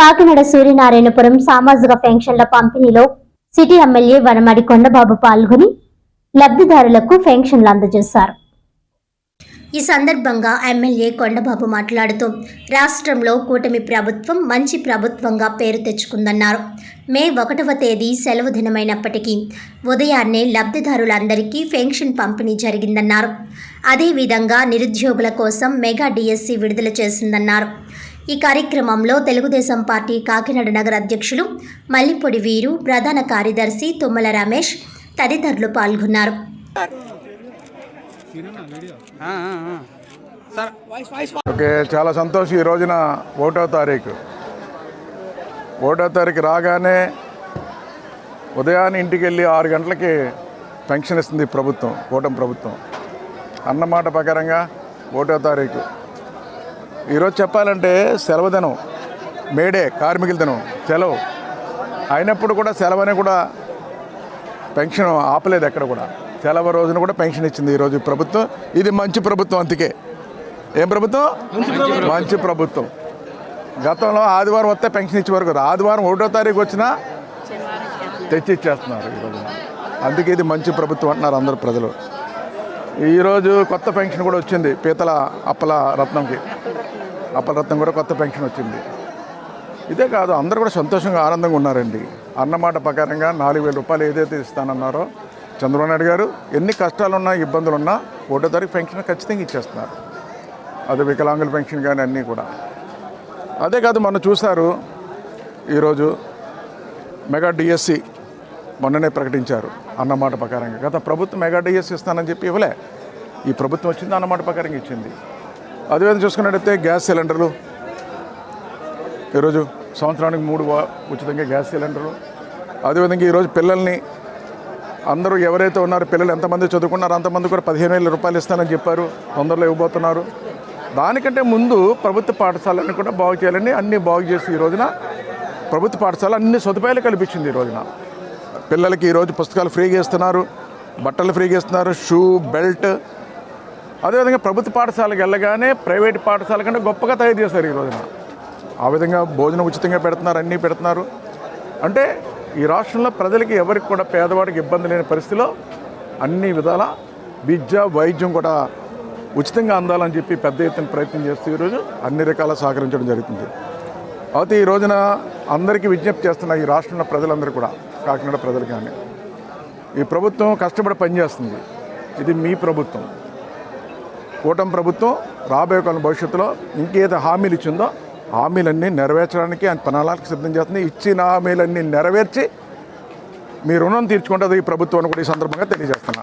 కాకినాడ సూర్యనారాయణపురం సామాజిక పెన్షన్ల పంపిణీలో సిటీ ఎమ్మెల్యే వనమడి కొండబాబు పాల్గొని లబ్ధిదారులకు పెన్షన్లు అందజేశారు. ఈ సందర్భంగా ఎమ్మెల్యే కొండబాబు మాట్లాడుతూ రాష్ట్రంలో కూటమి ప్రభుత్వం మంచి ప్రభుత్వంగా పేరు తెచ్చుకుందన్నారు. మే ఒకటవ తేదీ సెలవు దినమైనప్పటికీ ఉదయాన్నే లబ్ధిదారులందరికీ పెన్షన్ పంపిణీ జరిగిందన్నారు. అదేవిధంగా నిరుద్యోగుల కోసం మెగా డిఎస్సి విడుదల చేసిందన్నారు. ఈ కార్యక్రమంలో తెలుగుదేశం పార్టీ కాకినాడ నగర అధ్యక్షులు మల్లిపొడి వీరు ప్రధాన కార్యదర్శి తుమ్మల రమేష్ తదితరులు పాల్గొన్నారు. ఓకే చాలా సంతోషం ఈ రోజున ఒకటో తారీఖు. ఒకటో తారీఖు రాగానే ఉదయాన్నే ఇంటికి వెళ్ళి ఆరు గంటలకి పెన్షన్ ఇస్తుంది ప్రభుత్వం కూటమి ప్రభుత్వం. అన్నమాట ప్రకారంగా ఒకటో తారీఖు. ఈరోజు చెప్పాలంటే సెలవు దినం మేడే కార్మికుల దినం సెలవు. అయినప్పుడు కూడా సెలవని కూడా పెన్షన్ ఆపలేదు ఎక్కడ కూడా. సెలవు రోజున కూడా పెన్షన్ ఇచ్చింది ఈరోజు ప్రభుత్వం. ఇది మంచి ప్రభుత్వం అందుకే. ఏం ప్రభుత్వం? మంచి ప్రభుత్వం. గతంలో ఆదివారం వస్తే పెన్షన్ ఇచ్చేవారు కదా. ఆదివారం ఒకటో తారీఖు వచ్చినా తెచ్చి ఇచ్చేస్తున్నారు ఈరోజు అందుకే ఇది మంచి ప్రభుత్వం అంటున్నారు అందరు ప్రజలు. ఈరోజు కొత్త పెన్షన్ కూడా వచ్చింది పీతల అప్పల రత్నంకి. అప్పలరత్నం కూడా కొత్త పెన్షన్ వచ్చింది. ఇదే కాదు అందరూ కూడా సంతోషంగా ఆనందంగా ఉన్నారండి. అన్నమాట ప్రకారంగా నాలుగు వేల రూపాయలు ఏదైతే ఇస్తానన్నారో చంద్రబాబు నాయుడు గారు ఎన్ని కష్టాలున్నా ఇబ్బందులున్నా ఒకటో తారీఖు పెన్షన్ ఖచ్చితంగా ఇచ్చేస్తున్నారు. అది వికలాంగుల పెన్షన్ కానీ అన్నీ కూడా. అదే కాదు మొన్న చూశారు ఈరోజు మెగా డిఎస్సి మొన్ననే ప్రకటించారు అన్నమాట ప్రకారంగా. గత ప్రభుత్వం మెగా డిఎస్సి ఇస్తానని చెప్పి ఇవ్వలే. ఈ ప్రభుత్వం వచ్చింది అన్నమాట ప్రకారంగా ఇచ్చింది. అదేవిధంగా చూసుకున్నట్టయితే గ్యాస్ సిలిండర్లు. ఈరోజు సంవత్సరానికి మూడు ఉచితంగా గ్యాస్ సిలిండర్లు. అదేవిధంగా ఈరోజు పిల్లల్ని అందరూ ఎవరైతే ఉన్నారో పిల్లలు ఎంతమంది చదువుకున్నారో అంతమంది కూడా పదిహేను వేల రూపాయలు ఇస్తానని చెప్పారు. తొందరలో ఇవ్వబోతున్నారు. దానికంటే ముందు ప్రభుత్వ పాఠశాలను కూడా బాగు చేయాలని అన్నీ బాగు చేసి ఈ రోజున ప్రభుత్వ పాఠశాల అన్ని సదుపాయాలు కల్పించింది ఈ రోజున. పిల్లలకి ఈరోజు పుస్తకాలు ఫ్రీగా ఇస్తున్నారు. బట్టలు ఫ్రీగా ఇస్తున్నారు. షూ బెల్ట్ అదేవిధంగా ప్రభుత్వ పాఠశాలకు వెళ్ళగానే ప్రైవేట్ పాఠశాల కంటే గొప్పగా తయారు చేశారు ఈ రోజున. ఆ విధంగా భోజనం ఉచితంగా పెడుతున్నారు అన్నీ పెడుతున్నారు. అంటే ఈ రాష్ట్రంలో ప్రజలకి ఎవరికి కూడా పేదవాడికి ఇబ్బంది లేని పరిస్థితిలో అన్ని విధాల విద్య వైద్యం కూడా ఉచితంగా అందాలని చెప్పి పెద్ద ఎత్తున ప్రయత్నం చేస్తూ ఈరోజు అన్ని రకాల సహకరించడం జరుగుతుంది. అయితే ఈ రోజున అందరికీ విజ్ఞప్తి చేస్తున్న ఈ రాష్ట్రంలో ప్రజలందరూ కూడా కాకినాడ ప్రజలు కానీ ఈ ప్రభుత్వం కష్టపడి పనిచేస్తుంది. ఇది మీ ప్రభుత్వం. కూటమి ప్రభుత్వం రాబోయే కాలం భవిష్యత్తులో ఇంకేదో హామీలు ఇచ్చిందో హామీలన్నీ నెరవేర్చడానికి ఆయన ప్రణాళిక సిద్ధం చేస్తుంది. ఇచ్చిన హామీలన్నీ నెరవేర్చి మీ రుణం తీర్చుకుంటుంది ఈ ప్రభుత్వాన్ని కూడా ఈ సందర్భంగా తెలియజేస్తున్నా.